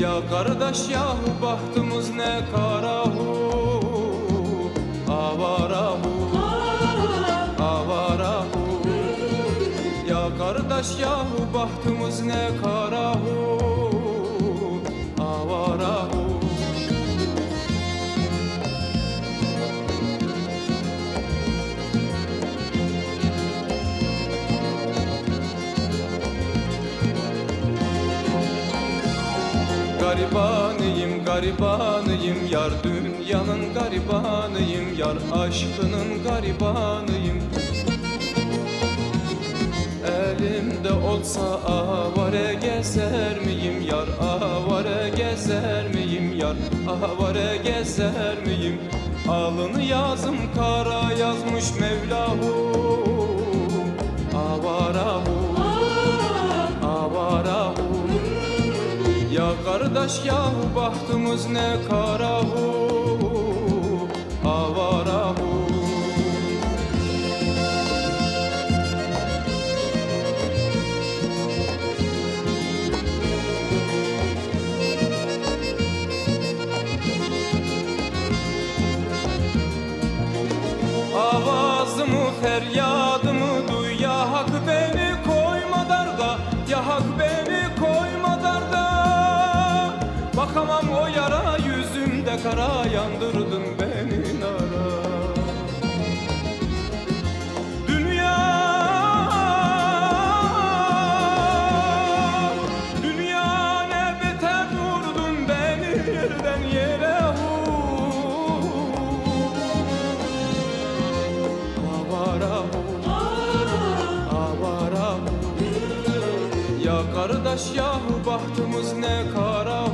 kardeş yahu bahtımız ne karahu Avarahu Avarahu Ya kardeş yahu bahtımız ne karahu Garibanıyım, garibanıyım. Yar dünyanın garibanıyım Yar aşkının garibanıyım. Elimde olsa avare gezer miyim? Yar avare gezer miyim? Yar avare gezer miyim? Alın yazım kara yazmış Mevlahu kardeş yahu bahtımız ne karahu Avarahu Avazımı feryadımı kara yandırdın beni nara. Dünya Dünya ne beter vurdun beni yerden yere hu Avarahu Avarahu Ya kardeş yahu bahtımız ne kara